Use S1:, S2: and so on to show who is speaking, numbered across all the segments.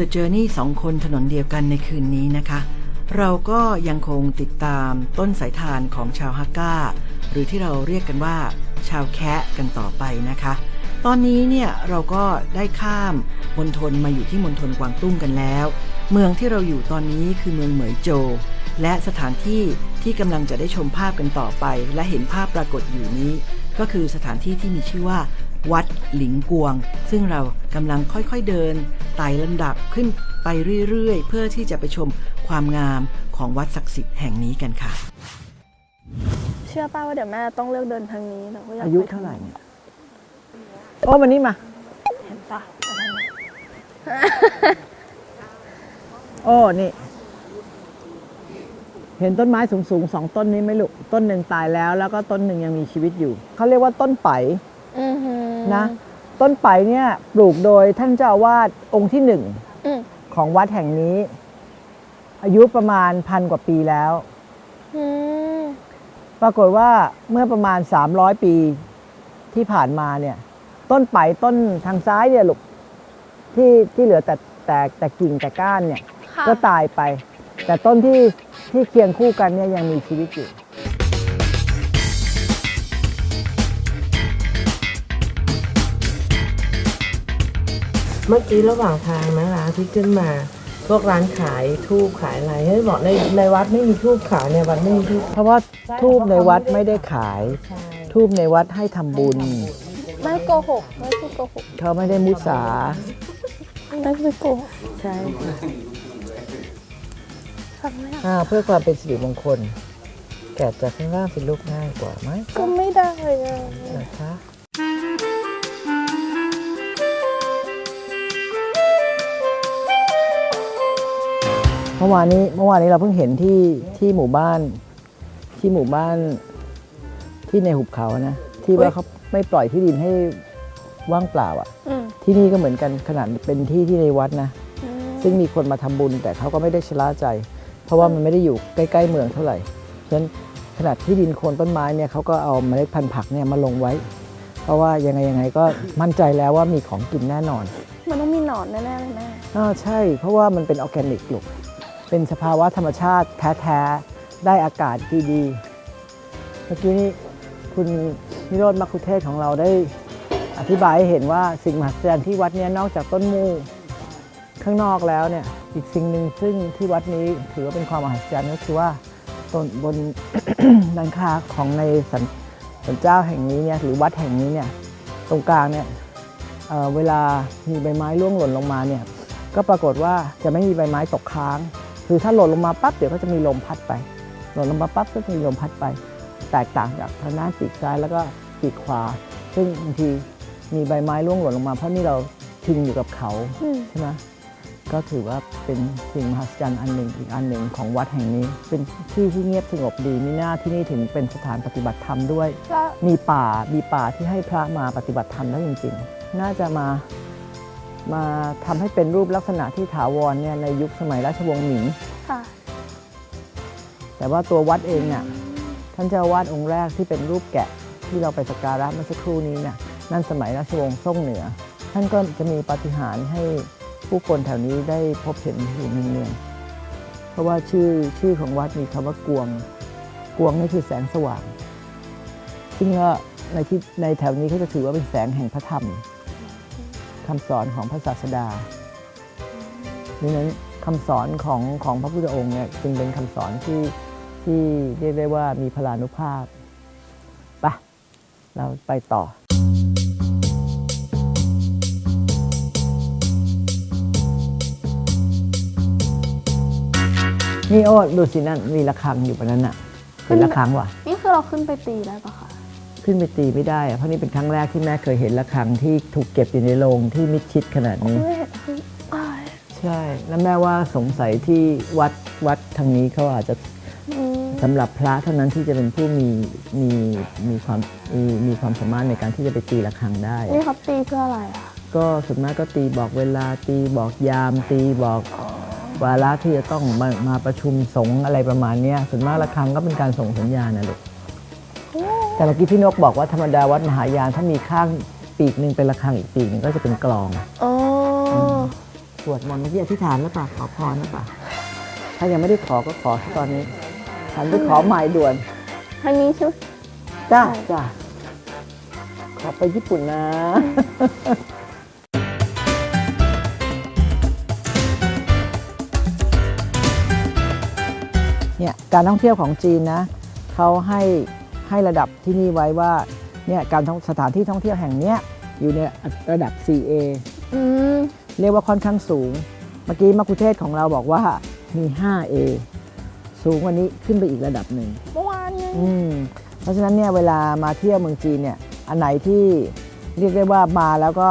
S1: The Journey สองคนถนนเดียวกันในคืนนี้นะคะ เราก็ยังคงติดตามต้นสายทานของชาวฮักกาหรือที่เราเรียกกันว่า ชาวแคะกันต่อไปนะคะ ตอนนี้เนี่ยเราก็ได้ข้ามมณฑลมาอยู่ที่มณฑลกวางตุ้งกันแล้ว เมืองที่เราอยู่ตอนนี้คือเมืองเหมยโจ และสถานที่ที่กำลังจะได้ชมภาพกันต่อไป และเห็นภาพปรากฏอยู่นี้ ก็คือสถานที่ที่มีชื่อว่า วัดหลิงกวง ซึ่งเรากำลังค่อยๆเดินไต่ลำดับขึ้นไปเรื่อยๆ เพื่อที่จะไปชมความงามของวัดศักดิ์สิทธิ์แห่งนี้กันค่ะ
S2: เชื่อป้าว่าเดี๋ยวแม่ต้องเลือกเดินทางนี้แต่ก็อยาก
S1: อายุ
S2: ไป
S1: เท่าไหร่เนี่ยโอ้วันนี้มา
S2: เห็นปะ
S1: โอ้นี่ เห็นต้นไม้สูงสูงๆสองต้นนี้ไหมลูกต้นหนึ่งตายแล้ว แล้วก็ต้นหนึ่งยังมีชีวิตอยู่เขาเรียกว่าต้นไผ่
S2: อือหือ
S1: นะ ต้นไผ่เนี่ยปลูกโดยท่านเจ้าอาวาสองค์ที่หนึ่ง
S2: อืม
S1: ของวัดแห่งนี้ อายุประมาณพันกว่าปีแล้ว
S2: อืม
S1: ปรากฏว่าเมื่อประมาณ 300 ปีที่ผ่านมาเนี่ย ต้นไผ่ต้นทางซ้ายเนี่ยลูกที่ที่เหลือแต่แต่แต่กิ่งแต่ก้านเนี่ย
S2: ค่ะ
S1: ก็ตายไป แต่ต้นที่ที่เคียงคู่กันเนี่ยยังมีชีวิตอยู่
S3: เมื่อกี้ระหว่างทางนะคะที่ขึ้นมาพวกร้านขายทูบขายอะไรให้ยบอกในในวัดไม่มีทูบขายในวัดไม่มีทูบ
S1: เพราะว่าทูบในวัดไม่ได้ขาย
S3: ใช่
S1: ทูบในวัดให้ทำบุญ
S2: ไม่โกหกไม่พูดโกหก
S1: เขาไม่ได้มุสา
S2: ไม่พูดโกหก
S1: ใช่ค่ะ
S2: ฟังไหมอะ
S1: อ่าเพื่อความเป็นสิริมงคล แกะจากข้างล่างเป็นลูกง่ายกว่าไหม
S2: ก็ไม่ได้อะ
S1: นะคะ มื่อวานนี้เมื่อวานนี้เราเพิ่งเห็นที่ที่หมู่บ้าน ที่หมู่บ้านที่ในหุบเขานะ ที่ว่าเขาไม่ปล่อยที่ดินให้ว่างเปล่าอะ
S2: อืม
S1: ที่นี่ก็เหมือนกันขนาดเป็นที่ที่ในวัดนะ
S2: อืม
S1: ซึ่งมีคนมาทำบุญ แต่เขาก็ไม่ได้ชะล่าใจ เพราะว่ามันไม่ได้อยู่ใกล้ ๆ เมืองเท่าไหร่ฉะนั้นขนาดที่ดินโคนต้นไม้เนี่ยเขาก็เอาเมล็ดพันธุ์ผักเนี่ยมาลงไว้ เพราะว่ายังไงยังไงก็มั่นใจแล้วว่ามีของกินแน่นอน
S2: มันต้องมีหนอนแน่ๆเลยแม่
S1: อ่าใช่ เพราะว่ามันเป็นออร์แกนิกลูก เป็นสภาวะธรรมชาติแท้ๆ ได้อากาศดีๆ เมื่อกี้นี้คุณนิโรธมัคคุเทศของเราได้อธิบายให้เห็นว่าสิ่งมหัศจรรย์ที่วัดนี้นอกจากต้นมูข้างนอกแล้วเนี่ยอีกสิ่งหนึ่งซึ่งที่วัดนี้ถือว่าเป็นความมหัศจรรย์ก็คือว่าต้นบนหลังคาของในสันสันเจ้าแห่งนี้เนี่ยหรือวัดแห่งนี้เนี่ยตรงกลางเนี่ยเเวลามีใบไม้ร่วงหล่นลงมาเนี่ยก็ปรากฏว่าจะไม่มีใบไม้ตกค้าง คือถ้าหล่นลงมาปั๊บเดี๋ยวก็จะมีลมพัดไป หล่นลงมาปั๊บก็จะมีลมพัดไป แตกต่างจากทางด้านปีกซ้ายแล้วก็ปีกขวา ซึ่งบางทีมีใบไม้ร่วงหล่นลงมา เพราะนี่เราทิ้งอยู่กับเขา
S2: อืม
S1: ใช่ไหมก็ถือว่าเป็นสิ่งมหัศจรรย์อันหนึ่งอีกอันหนึ่งของวัดแห่งนี้ เป็นที่ที่เงียบสงบดีมีหน้าที่นี่ถึงเป็นสถานปฏิบัติธรรมด้วย
S2: แล้ว
S1: มีป่ามีป่าที่ให้พระมาปฏิบัติธรรมได้จริงๆ น่าจะมา มาทำให้เป็นรูปลักษณะที่ถาวรเนี่ยในยุคสมัยราชวงศ์หมิง
S2: ค่ะ
S1: แต่ว่าตัววัดเองเนี่ยท่านเจ้าอาวาดองค์แรกที่เป็นรูปแกะที่เราไปสักการะเมื่อสักครู่นี้เนี่ยนั่นสมัยราชวงศ์ซ่งเหนือ ท่านก็จะมีปาฏิหาริย์ให้ผู้คนแถวนี้ได้พบเห็นอยู่เนืองๆเพราะว่าชื่อชื่อของวัดมีคำว่ากวง กวงนี่คือแสงสว่าง ซึ่งก็ในที่ในแถวนี้เขาจะถือว่าเป็นแสงแห่งพระธรรม คำสอนของพระศาสดาดังนั้นคำสอนของของพระพุทธองค์เนี่ยจึงเป็นคำสอนที่ที่เรียกได้ว่ามีพลานุภาพไปะเราไปต่อนี่โอ้ดูสินั่นมีระฆังอยู่บนนั้นน่ะเป็นระฆังว่ะ
S2: นี่คือเราขึ้นไปตีได้ปะคะ
S1: ขึ้นไปตีไม่ได้อะเพราะนี่เป็นครั้งแรกที่แม่เคยเห็นระฆังที่ถูกเก็บอยู่ในโรงที่มิดชิดขนาดนี้
S2: ไม่เห็นคืออ้าย
S1: ใช่ แล้วแม่ว่าสงสัยที่วัดวัดทางนี้เขาอาจจะ
S2: อืม
S1: สำหรับพระเท่านั้นที่จะเป็นผู้มีมีมีความมีมีความสามารถในการที่จะไปตีระฆังได้
S2: นี่เขาตีเพื่ออะไรอะ
S1: ก็ส่วนมากก็ตีบอกเวลาตีบอกยาม ตีบอกวาระที่จะต้องมามาประชุมสงฆ์อะไรประมาณเนี้ยส่วนมากระฆังก็เป็นการส่งสัญญาณนะลูก แต่เมื่อกี้พี่นกบอกว่าธรรมดาวัดมหายานถ้ามีข้างปีกหนึ่งเป็นระฆังอีกปีกหนึ่งก็จะเป็นกลอง
S2: อ๋ออ
S1: สวดมนต์เมื่อกี้อธิษฐานแล้วป่ะขอพรแล้วป่ะถ้ายังไม่ได้ขอก็ขอตอนนี้ฉันไปขอหมายด่วน
S2: ทางนี้ใช่ไหม
S1: จ้าจ้าขอไปญี่ปุ่นนะ เนี่ยการท่องเที่ยวของจีนนะเขาให้ ให้ระดับที่นี่ไว้ว่าเนี่ยการท่องสถานที่ท่องเที่ยวแห่งเนี้ยอยู่ในระดับ 4A
S2: อืม
S1: เรียกว่าค่อนข้างสูง เมื่อกี้มักคุเทศก์ของเราบอกว่ามี 5A สูงกว่านี้ขึ้นไปอีกระดับหนึ่ง
S2: เมื่อวานเนี่ย
S1: อืมเพราะฉะนั้นเนี่ยเวลามาเที่ยวเมืองจีนเนี่ยอันไหนที่เรียกได้ว่ามาแล้วก็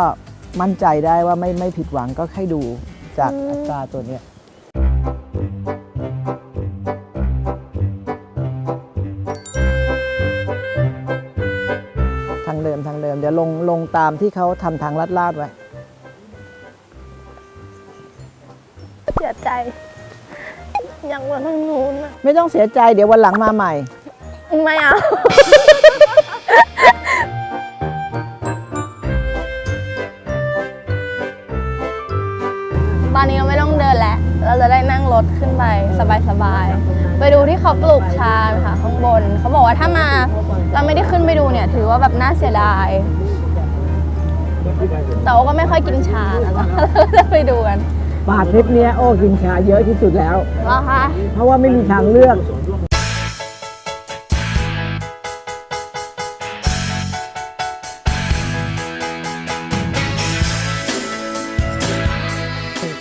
S1: มั่นใจได้ว่าไม่ไม่ผิดหวังก็ให้ดูจากอัตราตัวเนี้ย มทางเดิม เดี๋ยวลงลงตามที่เขาทำทางลาดลาดๆไว้
S2: เสียใจ ยังว่าทางนู้นอะ
S1: ไม่ต้องเสียใจเดี๋ยววันหลังมาใหม่
S2: ไม่เอา ตอนนี้เราไม่ต้องเดินแล้ว เราจะได้นั่งรถขึ้นไปสบายๆ ไปดูที่เขาปลูกชาค่ะข้างบน เขาบอกว่าถ้ามาเราไม่ได้ขึ้นไปดูเนี่ย ถือว่าแบบน่าเสียดาย แต่ว่าก็ไม่ค่อยกินชานะเราจะไปดูกัน
S1: ป่าทริปเนี้ยโอ้กินชาเยอะที่สุดแล้ว
S2: แล้วคะ
S1: เพราะว่าไม่มีทางเลือก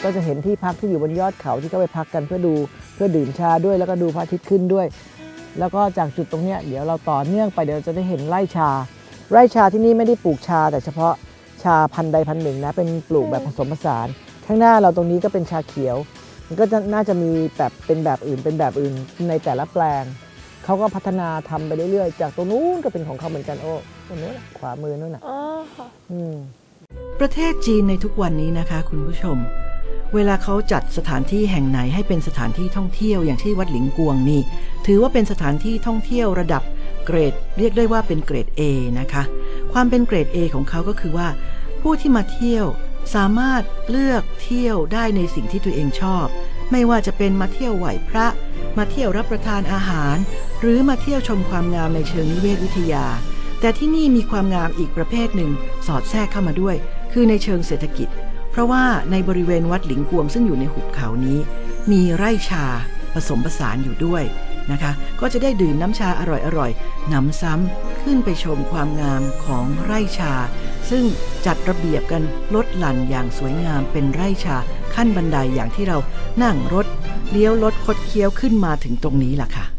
S1: ก็จะเห็นที่พักที่อยู่บนยอดเขาที่เขาไปพักกันเพื่อดูเพื่อดื่มชาด้วย แล้วก็ดูพระอาทิตย์ขึ้นด้วย แล้วก็จากจุดตรงเนี้ยเดี๋ยวเราต่อเนื่องไปเดี๋ยวเราจะได้เห็นไร่ชา ไร่ชาที่นี่ไม่ได้ปลูกชา แต่เฉพาะชาพันธุ์ใดพันธุ์หนึ่งนะเป็นปลูกแบบผสมผสาน ข้างหน้าเราตรงนี้ก็เป็นชาเขียว มันก็จะน่าจะมีแบบเป็นแบบอื่นเป็นแบบอื่นในแต่ละแปลงเขาก็พัฒนาทำไปเรื่อยๆ จากตรงนู้นก็เป็นของเขาเหมือนกันโอ้ตรงนู้นน่ะขวามือนู่นน่ะ
S2: อ๋อค่ะ
S1: อืม
S4: ประเทศจีนในทุกวันนี้นะคะคุณผู้ชม เวลาเขาจัดสถานที่แห่งไหนให้เป็นสถานที่ท่องเที่ยวอย่างที่วัดหลิงกวงนี่ ถือว่าเป็นสถานที่ท่องเที่ยวระดับเกรด เรียกได้ว่าเป็นเกรด A นะคะ ความเป็นเกรด A ของเขาก็คือว่า ผู้ที่มาเที่ยวสามารถเลือกเที่ยวได้ในสิ่งที่ตัวเองชอบ ไม่ว่าจะเป็นมาเที่ยวไหว้พระ มาเที่ยวรับประทานอาหาร หรือมาเที่ยวชมความงามในเชิงนิเวศวิทยา แต่ที่นี่มีความงามอีกประเภทหนึ่ง สอดแทรกเข้ามาด้วย คือในเชิงเศรษฐกิจ ราะว่าในบริเวณวัดหลิงกวงซึ่งอยู่ในหุบเขานี้ มีไร่ชาผสมผสานอยู่ด้วยนะคะ ก็จะได้ดื่มน้ำชาอร่อยๆนำซ้ำขึ้นไปชมความงามของไร่ชา ซึ่งจัดระเบียบกันลดหลั่นอย่างสวยงามเป็นไร่ชาขั้นบันไดอย่างที่เรานั่งรถ เลี้ยวรถคดเคี้ยวขึ้นมาถึงตรงนี้ล่ะค่ะ